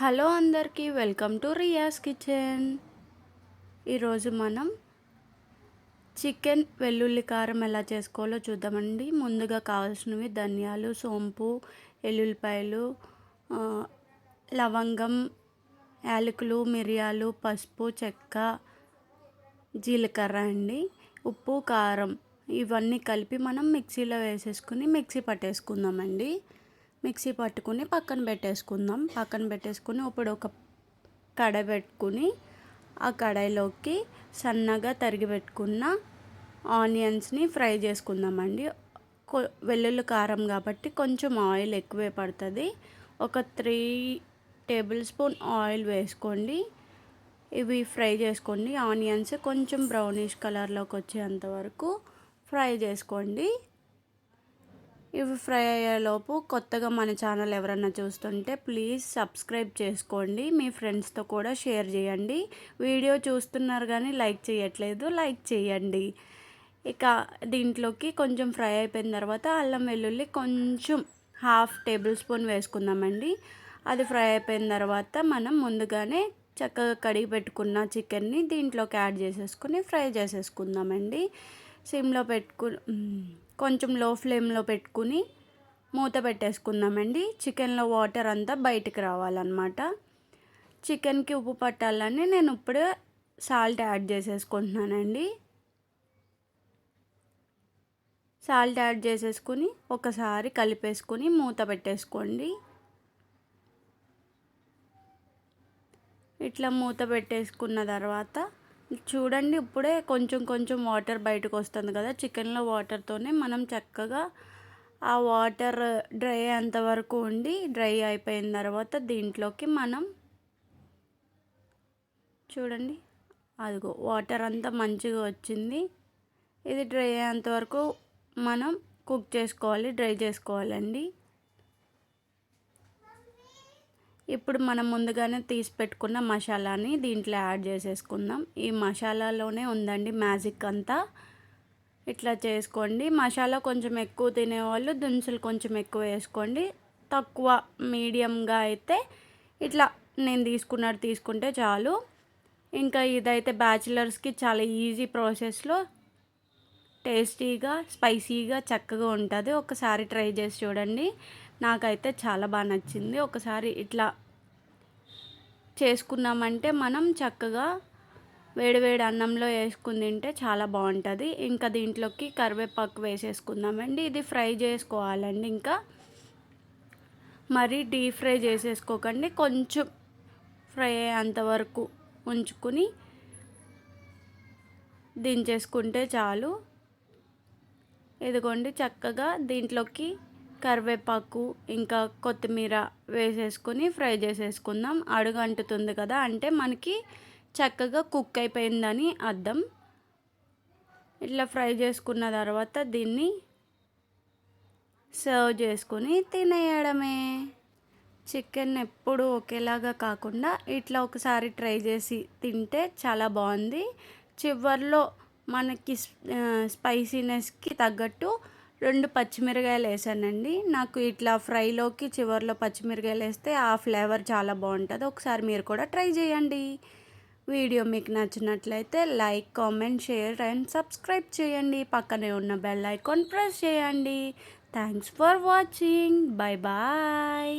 Hello అందరికీ welcome to రియాస్ kitchen. ఈరోజు మనం చికెన్ వెల్లుల్లి కారం ఎలా చేసుకోవాలో చూద్దామండి. ముందుగా కావాల్సినవి ధనియాలు సోంపు ఎల్లుల్లిపాయలు లవంగం యాలకులు మిరియాలు పసుపు చెక్క జీలకర్ర అండి ఉప్పు కారం. ఇవన్నీ కలిపి మనం మిక్సీలో వేసేసుకుని మిక్సీ పట్టేసుకుందామండి. మిక్సీ పట్టుకుని పక్కన పెట్టేసుకుందాం. పక్కన పెట్టేసుకుని ఇప్పుడు ఒక కడాయి పెట్టుకుని ఆ కడాయిలోకి సన్నగా తరిగి పెట్టుకున్న ఆనియన్స్ని ఫ్రై చేసుకుందామండి. వెల్లుల్లి కారం కాబట్టి కొంచెం ఆయిల్ ఎక్కువే పడుతుంది. ఒక త్రీ టేబుల్ స్పూన్ ఆయిల్ వేసుకోండి. ఇవి ఫ్రై చేసుకోండి. ఆనియన్స్ కొంచెం బ్రౌనిష్ కలర్లోకి వచ్చేంత వరకు ఫ్రై చేసుకోండి. ఇవి ఫ్రై అయ్యేలోపు కొత్తగా మన ఛానల్ ఎవరన్నా చూస్తుంటే ప్లీజ్ సబ్స్క్రైబ్ చేసుకోండి. మీ ఫ్రెండ్స్తో కూడా షేర్ చేయండి. వీడియో చూస్తున్నారు కానీ లైక్ చేయట్లేదు లైక్ చేయండి. ఇక దీంట్లోకి కొంచెం ఫ్రై అయిపోయిన తర్వాత అల్లం వెల్లుల్లి కొంచెం హాఫ్ టేబుల్ స్పూన్ వేసుకుందామండి. అది ఫ్రై అయిపోయిన తర్వాత మనం ముందుగానే చక్కగా కడిగి పెట్టుకున్న చికెన్ని దీంట్లోకి యాడ్ చేసేసుకుని ఫ్రై చేసేసుకుందామండి. సిమ్లో పెట్టుకు కొంచెం లో ఫ్లేమ్లో పెట్టుకుని మూత పెట్టేసుకుందామండి. చికెన్లో వాటర్ అంతా బయటికి రావాలన్నమాట. చికెన్కి ఉప్పు పట్టాలని నేను ఇప్పుడు సాల్ట్ యాడ్ చేసేసుకుంటున్నానండి. సాల్ట్ యాడ్ చేసేసుకుని ఒకసారి కలిపేసుకుని మూత పెట్టేసుకోండి. ఇట్లా మూత పెట్టేసుకున్న తర్వాత చూడండి ఇప్పుడే కొంచెం కొంచెం వాటర్ బయటకు వస్తుంది కదా చికెన్లో వాటర్తోనే మనం చక్కగా ఆ వాటర్ డ్రై అంతవరకు ఉండి డ్రై అయిపోయిన తర్వాత దీంట్లోకి మనం చూడండి అదిగో వాటర్ అంతా మంచిగా వచ్చింది. ఇది డ్రై అయ్యేంతవరకు మనం కుక్ చేసుకోవాలి డ్రై చేసుకోవాలండి. ఇప్పుడు మనం ముందుగానే తీసి పెట్టుకున్న మసాలాని దీంట్లో యాడ్ చేసేసుకుందాం. ఈ మసాలాలోనే ఉందండి మ్యాజిక్ అంతా. ఇట్లా చేసుకోండి. మసాలా కొంచెం ఎక్కువ తినేవాళ్ళు దినుసులు కొంచెం ఎక్కువ వేసుకోండి. తక్కువ మీడియంగా అయితే ఇట్లా నేను తీసుకున్నట్టు తీసుకుంటే చాలు. ఇంకా ఇదైతే బ్యాచిలర్స్కి చాలా ఈజీ ప్రాసెస్లో టేస్టీగా స్పైసీగా చక్కగా ఉంటుంది. ఒకసారి ట్రై చేసి చూడండి. నాకైతే చాలా బాగా నచ్చింది. ఒకసారి ఇట్లా చేసుకున్నామంటే మనం చక్కగా వేడివేడి అన్నంలో వేసుకుని తింటే చాలా బాగుంటుంది. ఇంకా దీంట్లోకి కరివేపాకు వేసేసుకుందామండి. ఇది ఫ్రై చేసుకోవాలండి ఇంకా. మరీ డీప్ ఫ్రై చేసేసుకోకండి. కొంచెం ఫ్రై అయ్యేంతవరకు ఉంచుకుని దించేసుకుంటే చాలు. ఇదిగోండి చక్కగా దీంట్లోకి కరివేపాకు ఇంకా కొత్తిమీర వేసేసుకొని ఫ్రై చేసేసుకుందాం. అడుగు అంటుతుంది కదా అంటే మనకి చక్కగా కుక్ అయిపోయిందని అర్థం. ఇట్లా ఫ్రై చేసుకున్న తర్వాత దీన్ని సర్వ్ చేసుకొని తినేయడమే. చికెన్ ఎప్పుడు ఒకేలాగా కాకుండా ఇట్లా ఒకసారి ట్రై చేసి తింటే చాలా బాగుంది. చివరిలో మనకి స్పైసీనెస్కి తగ్గట్టు రెండు పచ్చిమిరకాయలు వేసానండి. నాకు ఇట్లా ఫ్రైలోకి చివరిలో పచ్చిమిరకాయలు వేస్తే ఆ ఫ్లేవర్ చాలా బాగుంటుంది. ఒకసారి మీరు కూడా ట్రై చేయండి. వీడియో మీకు నచ్చినట్లయితే like comment share and subscribe చేయండి. పక్కనే ఉన్న బెల్ ఐకాన్ ప్రెస్ చేయండి. Thanks for watching. Bye bye.